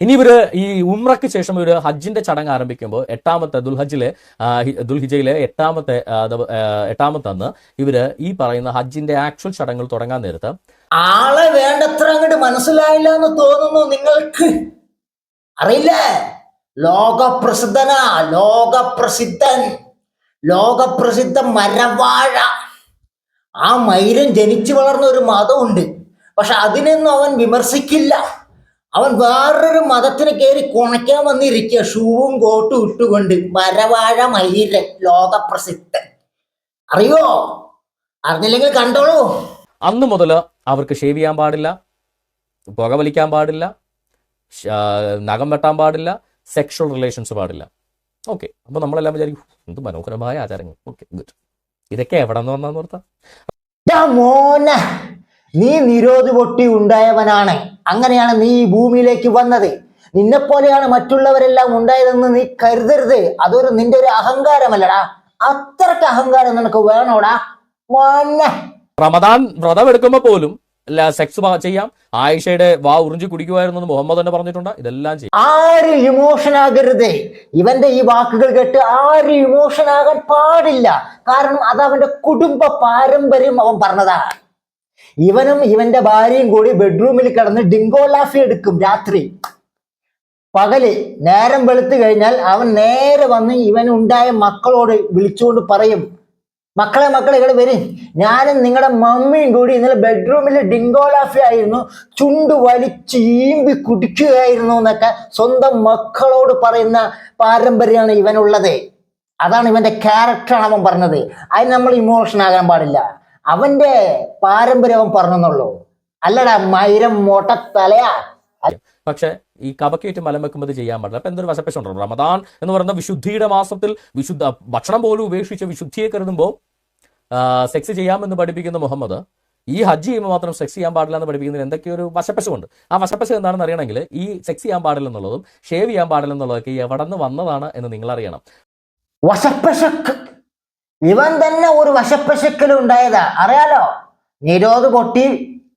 ഇനി ഇവർ ഈ ഉമ്രക്ക് ശേഷം ഒരു ഹജ്ജിന്റെ ചടങ്ങ് ആരംഭിക്കുമ്പോൾ എട്ടാമത്തെ ദുൽഹജിലെ ദുൽഹിജയിലെ എട്ടാമത്തെ എട്ടാമത്തെ അന്ന് ഇവർ ഈ പറയുന്ന ഹജ്ജിന്റെ ആക്ച്വൽ ചടങ്ങുകൾ തുടങ്ങാൻ നേരത്ത് ആളെ വേണ്ടത്ര അങ്ങോട്ട് മനസ്സിലായില്ല എന്ന് തോന്നുന്നു നിങ്ങൾക്ക്. അറിയില്ലേ? ലോകപ്രസിദ്ധനാ ലോകപ്രസിദ്ധൻ ലോകപ്രസിദ്ധ മരവാഴ. ആ മൈരൻ ജനിച്ചു വളർന്ന ഒരു മതമുണ്ട്. പക്ഷെ അതിനൊന്നും അവൻ വിമർശിക്കില്ല. അവൻ വേറൊരു മതത്തിന് കയറി കുണയ്ക്കാൻ വന്നിരിക്കുക. ഷൂവും കോട്ടും ഇട്ടുകൊണ്ട് വരവാഴ മയിര ലോകപ്രസിദ്ധൻ. അറിയോ? അറിഞ്ഞില്ലെങ്കിൽ കണ്ടോളൂ. അന്ന് മുതൽ അവർക്ക് ഷേവ് ചെയ്യാൻ പാടില്ല പുക വലിക്കാൻ പാടില്ല നഖം വെട്ടാൻ പാടില്ല സെക്ഷൽ റിലേഷൻസ് പാടില്ല. ഓക്കെ അപ്പോൾ നമ്മളെല്ലാം വിചാരിക്കും എന്ത് മനോഹരമായ ആചാരങ്ങൾ. ഓക്കെ ഗുഡ് ഇതൊക്കെ എവിടെ നിന്ന് വന്നാന്ന് ഓർത്താ മോനെ. നീ നിരോധി പൊട്ടി ഉണ്ടായവനാണ്. അങ്ങനെയാണ് നീ ഈ ഭൂമിയിലേക്ക് വന്നത്. നിന്നെ പോലെയാണ് മറ്റുള്ളവരെല്ലാം ഉണ്ടായതെന്ന് നീ കരുതരുത്. അതൊരു നിന്റെ ഒരു അഹങ്കാരമല്ലടാ. അത്രയ്ക്ക് അഹങ്കാരം നിനക്ക് വേണോടാ. മോനെ റമദാൻ വ്രതം എടുക്കുമ്പോൾ പോലും സെക്സ് ചെയ്യാം. ആയിഷയുടെ വാ ഉറിഞ്ചി കുടിക്കുമായിരുന്നു മുഹമ്മദ് തന്നെ പറഞ്ഞിട്ടുണ്ട്. ഇതെല്ലാം ചെയ്യും. ആരും ഇമോഷൻ ആകരുത്. ഇവന്റെ ഈ വാക്കുകൾ കേട്ട് ആര് ഇമോഷൻ ആകാൻ പാടില്ല. കാരണം അത് അവന്റെ കുടുംബ പാരമ്പര്യം അവൻ പറഞ്ഞതാ ഇവനും ഇവന്റെ ഭാര്യയും കൂടി ബെഡ്റൂമിൽ കിടന്ന് ഡിങ്കോ ലാഫി എടുക്കും രാത്രി. പകൽ നേരം വെളുത്തു കഴിഞ്ഞാൽ അവൻ നേരെ വന്ന് ഇവനുണ്ടായ മക്കളോട് വിളിച്ചുകൊണ്ട് പറയും മക്കളെ മക്കളെ ഇവിടെ വരും. ഞാനും നിങ്ങളുടെ മമ്മിയും കൂടി ഇന്നലെ ബെഡ്റൂമിൽ ഡിങ്കോലാഫി ആയിരുന്നു ചുണ്ട് വലിച്ച് ഈമ്പി കുടിക്കുകയായിരുന്നു എന്നൊക്കെ സ്വന്തം മക്കളോട് പറയുന്ന പാരമ്പര്യമാണ് ഇവനുള്ളത്. അതാണ് ഇവന്റെ ക്യാരക്ടറാണ് അവൻ പറഞ്ഞത്. അതിന് നമ്മൾ ഇമോഷൻ ആകാൻ പാടില്ല. അവന്റെ പാരമ്പര്യം പറഞ്ഞെന്നുള്ളൂ. അല്ലടാ മൈരം മോട്ട തലയാ പക്ഷെ ഈ കവക്കേറ്റ് മലം വെക്കുമ്പോൾ ചെയ്യാൻ പാടില്ല. അപ്പൊ എന്തൊരു വശപ്പശുണ്ടോ റമദാൻ എന്ന് പറയുന്ന വിശുദ്ധിയുടെ മാസത്തിൽ വിശുദ്ധ ഭക്ഷണം പോലും ഉപേക്ഷിച്ച് വിശുദ്ധിയെ കരുതുമ്പോൾ സെക്സ് ചെയ്യാമെന്ന് പഠിപ്പിക്കുന്ന മുഹമ്മദ് ഈ ഹജ്ജ് ചെയ്യുമ്പോൾ മാത്രം സെക്സ് ചെയ്യാൻ പാടില്ല എന്ന് പഠിപ്പിക്കുന്നതിന് എന്തൊക്കെയോ ഒരു വശപ്പശുണ്ട്. ആ വശപ്പശ എന്താണെന്ന് അറിയണമെങ്കിൽ ഈ സെക്സ് ചെയ്യാൻ പാടില്ല എന്നുള്ളതും ഷേവ് ചെയ്യാൻ പാടില്ല എന്നുള്ളതൊക്കെ എവിടെ നിന്ന് വന്നതാണ് എന്ന് നിങ്ങൾ അറിയണം ഇവൻ തന്നെ ഒരു വശപ്പശക്കൽ ഉണ്ടായതാ. അറിയാലോ? നിരോധ് പൊട്ടി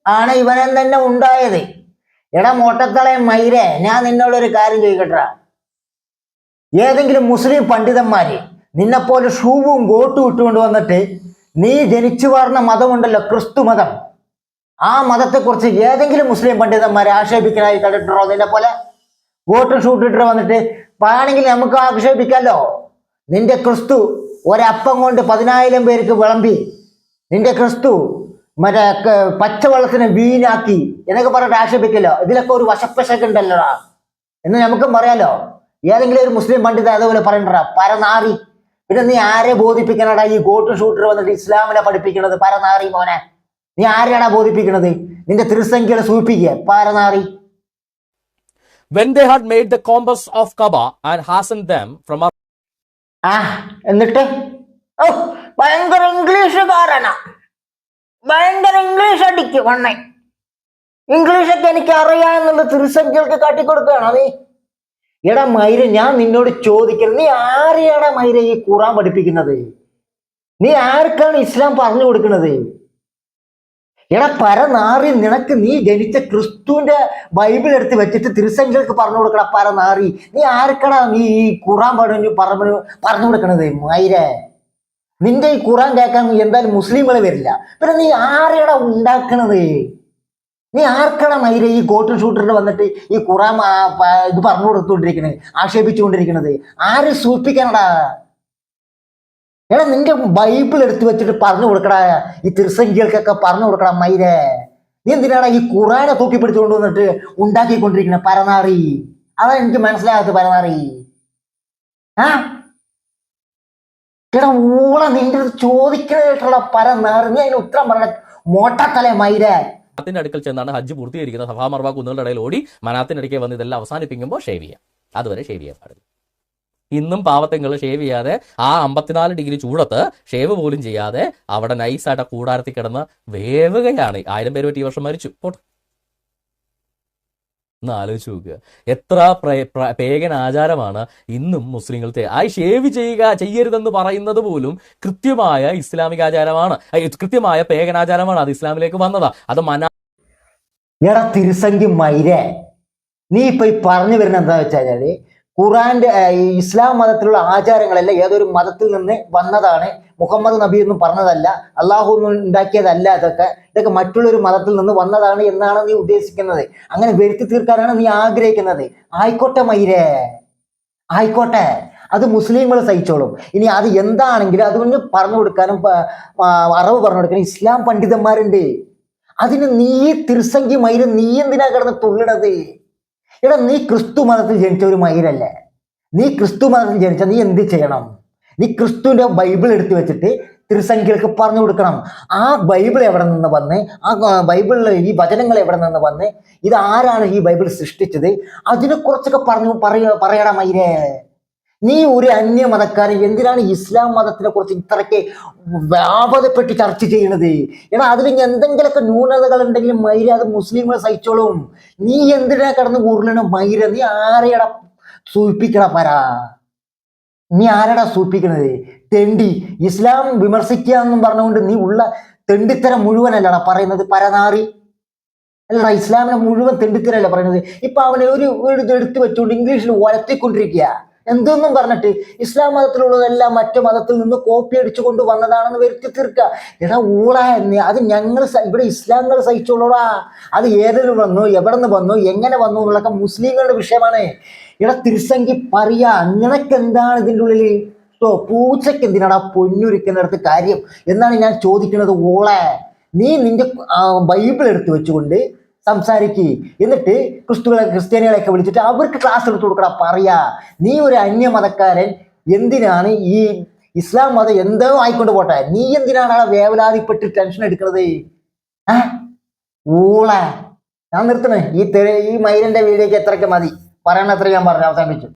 ആണ് ഇവനൻ തന്നെ ഉണ്ടായത്. എടാ മോട്ടത്തളെ മൈരെ ഞാൻ നിന്നോടൊരു കാര്യം ചോദിക്കട്ടാ ഏതെങ്കിലും മുസ്ലിം പണ്ഡിതന്മാര് നിന്നെപ്പോലെ ഷൂവും ഗോട്ടും ഇട്ടുകൊണ്ട് വന്നിട്ട് നീ ജനിച്ചു വളർന്ന മതമുണ്ടല്ലോ ക്രിസ്തു മതം. ആ മതത്തെക്കുറിച്ച് ഏതെങ്കിലും മുസ്ലിം പണ്ഡിതന്മാരെ ആക്ഷേപിക്കാനായി കണ്ടിട്ടുണ്ടോ നിന്നെ പോലെ ഗോട്ടും ഷൂട്ടിട്ട് വന്നിട്ട് വേണമെങ്കിൽ നമുക്ക് ആക്ഷേപിക്കാമല്ലോ നിന്റെ ക്രിസ്തു ഒരപ്പം കൊണ്ട് പതിനായിരം പേർക്ക് വിളമ്പി നിന്റെ ക്രിസ്തു മറ്റേ പച്ചവെള്ളത്തിനെ വീനാക്കി എന്നൊക്കെ പറഞ്ഞിട്ട് ആക്ഷേപിക്കല്ലോ. ഇതിലൊക്കെ ഒരു വശപ്പശക്ക് ഉണ്ടല്ലോടാ എന്ന് നമുക്കും പറയാലോ. ഏതെങ്കിലും ഒരു മുസ്ലിം പണ്ഡിത അതേപോലെ പറയണ്ടടാ. പരനാറി. പിന്നെ നീ ആരെ ബോധിപ്പിക്കണടാ? ഈ ഗോട്ട് ഷൂട്ടർ വന്നിട്ട് ഇസ്ലാമിനെ പഠിപ്പിക്കണത് പരനാറി മോനെ. നീ ആരെയാടാ ബോധിപ്പിക്കണത്? നിന്റെ തിരുസംഖ്യയുടെ സൂചിപ്പിക്കുക. പരനാറി. When they had made the compass of Kaaba and hasten them from ആ എന്നിട്ട്? ഓ ഭയങ്കര ഇംഗ്ലീഷുകാരനാ. ഭയങ്കര ഇംഗ്ലീഷ് അടിക്ക് വണ്ണേ ഇംഗ്ലീഷൊക്കെ എനിക്ക് അറിയാം എന്നുള്ള തിരുസംഖ്യകൾക്ക് കാട്ടിക്കൊടുക്കുകയാണോ നീ? എടാ മൈര ഞാൻ നിന്നോട് ചോദിക്കരുത്. നീ ആരെയാടാ മൈര ഈ ഖുറാൻ പഠിപ്പിക്കുന്നത്? നീ ആർക്കാണ് ഇസ്ലാം പറഞ്ഞു കൊടുക്കുന്നത്? എടാ പരനാറി നിനക്ക് നീ ജനിച്ച ക്രിസ്തുവിന്റെ ബൈബിൾ എടുത്ത് വെച്ചിട്ട് തിരുസംഖ്യകൾക്ക് പറഞ്ഞു കൊടുക്കണ പരനാറി. നീ ആർക്കടാ നീ ഈ ഖുറാൻ പറഞ്ഞു പറഞ്ഞു പറഞ്ഞു കൊടുക്കണത്? മൈരേ. നിന്റെ ഈ ഖുറാൻ കേൾക്കാൻ എന്തായാലും മുസ്ലിങ്ങൾ വരില്ല. പിന്നെ നീ ആരെടാ ഉണ്ടാക്കണത്? നീ ആർക്കടാ മൈര ഈ കോട്ടൺ ഷൂട്ടറിന് വന്നിട്ട് ഈ ഖുറാൻ ഇത് പറഞ്ഞു കൊടുത്തുകൊണ്ടിരിക്കണത് ആക്ഷേപിച്ചുകൊണ്ടിരിക്കണത്? ആര് സൂചിപ്പിക്കാനടാ എടാ നിന്റെ ബൈബിൾ എടുത്തു വെച്ചിട്ട് പറഞ്ഞു കൊടുക്കടാ. ഈ തിരുസംഖ്യകൾക്കൊക്കെ പറഞ്ഞു കൊടുക്കടാ മൈരേ. നീ എന്തിനാടാ ഈ ഖുറാനെ തൂക്കി പിടിച്ചുകൊണ്ട് വന്നിട്ട് ഉണ്ടാക്കിക്കൊണ്ടിരിക്കണ പരനാറി? അതാ എനിക്ക് മനസ്സിലാകത്ത് പരനാറി. ആ? എടാ ഊള നിന്റെ അടുത്ത് ചോദിക്കണായിട്ടുള്ള പരനാറി. നീ അതിന് ഉത്തരം പറഞ്ഞ മോട്ടത്തലേ മൈരേ. മനാത്തിന്റെ അടുക്കൽ ചെന്നാണ് ഹജ്ജ് പൂർത്തീകരിക്കുന്ന സഫാ മർവാ കുന്നുകളുടെ ഇടയിൽ ഓടി മനാത്തിന്റെ അടുക്കൽ വന്ന് ഇതെല്ലാം അവസാനിപ്പിക്കുമ്പോൾ ഷേവ് ചെയ്യാം. അതുവരെ ഷേവ് ചെയ്യാൻ പാടില്ല. ഇന്നും പാവത്തെങ്ങൾ ഷേവ് ചെയ്യാതെ ആ അമ്പത്തിനാല് ഡിഗ്രി ചൂടത്ത് ഷേവ് പോലും ചെയ്യാതെ അവിടെ നൈസായിട്ട് കൂടാരത്തിൽ കിടന്ന് വേവുകയാണ്. ആയിരം പേര് പറ്റി ഈ വർഷം മരിച്ചു. പോട്ടെ. ആലോചിച്ച് നോക്കുക. എത്ര പ്ര- ആചാരമാണ് ഇന്നും മുസ്ലിങ്ങൾ ആയി ഷേവ് ചെയ്യുക ചെയ്യരുതെന്ന് പറയുന്നത് പോലും കൃത്യമായ ഇസ്ലാമിക ആചാരമാണ്. കൃത്യമായ പേഗൻ ആചാരമാണ് അത് ഇസ്ലാമിലേക്ക് വന്നതാ. അത് മന എടാ തിരുസംഖ്യ മൈരേ. നീ ഇപ്പൊ ഈ പറഞ്ഞു വരുന്ന എന്താ വെച്ച് കഴിഞ്ഞാൽ ഖുറാന്റെ ഇസ്ലാം മതത്തിലുള്ള ആചാരങ്ങളെല്ലാം ഏതൊരു മതത്തിൽ നിന്ന് വന്നതാണ്. മുഹമ്മദ് നബി എന്നും പറഞ്ഞതല്ല അള്ളാഹു ഒന്നും ഉണ്ടാക്കിയതല്ല അതൊക്കെ. ഇതൊക്കെ മറ്റുള്ളൊരു മതത്തിൽ നിന്ന് വന്നതാണ് എന്നാണ് നീ ഉദ്ദേശിക്കുന്നത്. അങ്ങനെ വരുത്തി തീർക്കാനാണ് നീ ആഗ്രഹിക്കുന്നത്. ആയിക്കോട്ടെ മൈരേ. ആയിക്കോട്ടെ. അത് മുസ്ലിങ്ങൾ സഹിച്ചോളും. ഇനി അത് എന്താണെങ്കിലും അതുകൊണ്ട് പറഞ്ഞു കൊടുക്കാനും അറിവ് പറഞ്ഞു കൊടുക്കാനും ഇസ്ലാം പണ്ഡിതന്മാരുണ്ട്. അതിന് നീ തിരുസംഖ്യ മൈര് നീ എന്തിനാ കിടന്ന് തുള്ളിടത്? എടാ നീ ക്രിസ്തു മതത്തിൽ ജനിച്ച ഒരു മയിലല്ലേ നീ ക്രിസ്തു മതത്തിൽ ജനിച്ച നീ എന്ത് ചെയ്യണം? നീ ക്രിസ്തുവിന്റെ ബൈബിൾ എടുത്തു വെച്ചിട്ട് തിരുസംഖ്യകൾക്ക് പറഞ്ഞു കൊടുക്കണം. ആ ബൈബിൾ എവിടെ നിന്ന് വന്ന് ആ ബൈബിളിൽ ഈ വചനങ്ങൾ എവിടെ നിന്ന് വന്ന് ഇത് ആരാണ് ഈ ബൈബിൾ സൃഷ്ടിച്ചത്? അതിനെ കുറിച്ചൊക്കെ പറഞ്ഞു പറയ പറയണം മയിരേ നീ ഒരു അന്യമതക്കാരൻ എന്തിനാണ് ഇസ്ലാം മതത്തിനെ കുറിച്ച് ഇത്രയ്ക്ക് വ്യാപകപ്പെട്ട് ചർച്ച ചെയ്യണത്? എടാ അതിൽ എന്തെങ്കിലുമൊക്കെ ന്യൂനതകൾ ഉണ്ടെങ്കിലും മൈര അത് മുസ്ലിങ്ങൾ സഹിച്ചോളും. നീ എന്തിനാ കടന്ന് ഉരുളണ മൈര? നീ ആരെയടാ സൂചിപ്പിക്കണ പര? നീ ആരടാ സൂചിപ്പിക്കണത്? തെണ്ടി. ഇസ്ലാം വിമർശിക്കുക എന്നും പറഞ്ഞുകൊണ്ട് നീ ഉള്ള തെണ്ടിത്തരം മുഴുവനല്ലടാ പറയുന്നത് പരനാറി. അല്ലടാ ഇസ്ലാമിനെ മുഴുവൻ തെണ്ടിത്തരല്ല പറയുന്നത്? ഇപ്പൊ അവനെ ഒരു ഒരു എടുത്തു വെച്ചുകൊണ്ട് ഇംഗ്ലീഷിൽ ഒലത്തിക്കൊണ്ടിരിക്കുക എന്തൊന്നും പറഞ്ഞിട്ട്? ഇസ്ലാം മതത്തിലുള്ളതെല്ലാം മറ്റു മതത്തിൽ നിന്ന് കോപ്പി അടിച്ചു കൊണ്ട് വന്നതാണെന്ന് വരുത്തി തീർക്കുക. എടാ ഊളാ എന്ന് അത് ഞങ്ങൾ ഇവിടെ ഇസ്ലാമികൾ സഹിച്ചോളൂടാ അത് ഏതിൽ വന്നു എവിടെ നിന്ന് വന്നു എങ്ങനെ വന്നു എന്നുള്ളതൊക്കെ മുസ്ലിങ്ങളുടെ വിഷയമാണ്. എടാ തിരുസംഖ്യ പറയാ നിനക്ക് എന്താണ് ഇതിന്റെ ഉള്ളിൽ ഓ പൂച്ചയ്ക്ക് എന്തിനാടാ പൊന്നുരിക്കുന്നിടത്ത് കാര്യം? എന്നാണ് ഞാൻ ചോദിക്കുന്നത് ഓളെ നീ നിന്റെ ബൈബിൾ എടുത്തു വെച്ചുകൊണ്ട് സംസാരിക്ക്. എന്നിട്ട് ക്രിസ്തുക്കളെ ക്രിസ്ത്യാനികളെയൊക്കെ വിളിച്ചിട്ട് അവർക്ക് ക്ലാസ് എടുത്തു കൊടുക്കടാ പറയാ. നീ ഒരു അന്യമതക്കാരൻ. എന്തിനാണ് ഈ ഇസ്ലാം മതം എന്തോ ആയിക്കൊണ്ട് പോട്ടെ? നീ എന്തിനാണ് ആ വേവലാതിപ്പെട്ട് ടെൻഷൻ എടുക്കുന്നത് ഊള. ഞാൻ നിർത്തണേ. ഈ തെര ഈ മയിലിന്റെ വീഡിയോക്ക് എത്രയൊക്കെ മതി. പറയണ അത്ര ഞാൻ പറഞ്ഞു അവസാനിപ്പിച്ചു.